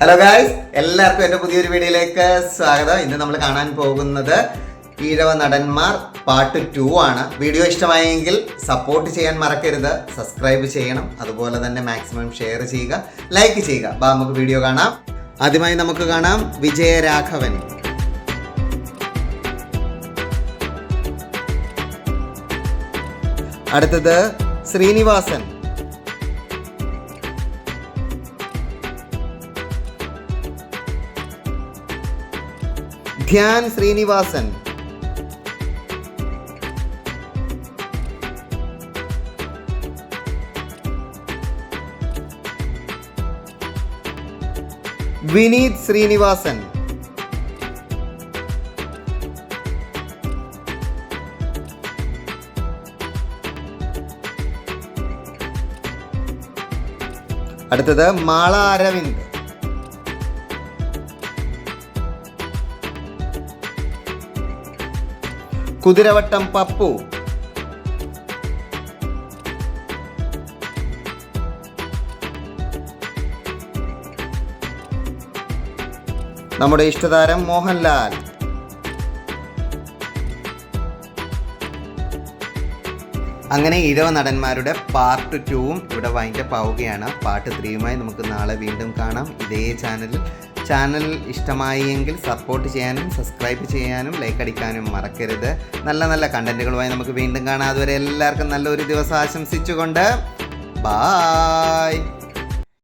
Hello guys എല്ലാവർക്കും എന്റെ പുതിയൊരു വീഡിയോയിലേക്ക് സ്വാഗതം. ഇന്ന് നമ്മൾ കാണാൻ പോകുന്നത് ഈഴവ നടന്മാർ പാർട്ട് ടു ആണ്. വീഡിയോ ഇഷ്ടമായെങ്കിൽ സപ്പോർട്ട് ചെയ്യാൻ മറക്കരുത്. സബ്സ്ക്രൈബ് ചെയ്യണം. അതുപോലെ തന്നെ മാക്സിമം ഷെയർ ചെയ്യുക. ലൈക്ക് ചെയ്യുക. ബാ നമുക്ക് വീഡിയോ കാണാം. ആദ്യമായി നമുക്ക് കാണാം വിജയരാഘവൻ. അടുത്തത് ശ്രീനിവാസൻ. ധ്യാൻ ശ്രീനിവാസൻ. വിനീത് ശ്രീനിവാസൻ. അടുത്തത് മാള അരവിന്ദ്. കുതിരവട്ടം പപ്പു. നമ്മുടെ ഇഷ്ടതാരം മോഹൻലാൽ. അങ്ങനെ ഇരവ നടന്മാരുടെ പാർട്ട് ടുവും ഇവിടെ വൈൻഡപ്പ് ആവുകയാണ്. പാർട്ട് ത്രീയുമായി നമുക്ക് നാളെ വീണ്ടും കാണാം. ഇതേ ചാനലിൽ ചാനൽ ഇഷ്ടമായി എങ്കിൽ സപ്പോർട്ട് ചെയ്യാനും സബ്സ്ക്രൈബ് ചെയ്യാനും ലൈക്ക് അടിക്കാനും മറക്കരുത്. നല്ല നല്ല കണ്ടന്റുകളുമായി നമുക്ക് വീണ്ടും കാണാം. അതുവരെ എല്ലാവർക്കും നല്ലൊരു ദിവസം ആശംസിച്ചുകൊണ്ട് ബായ്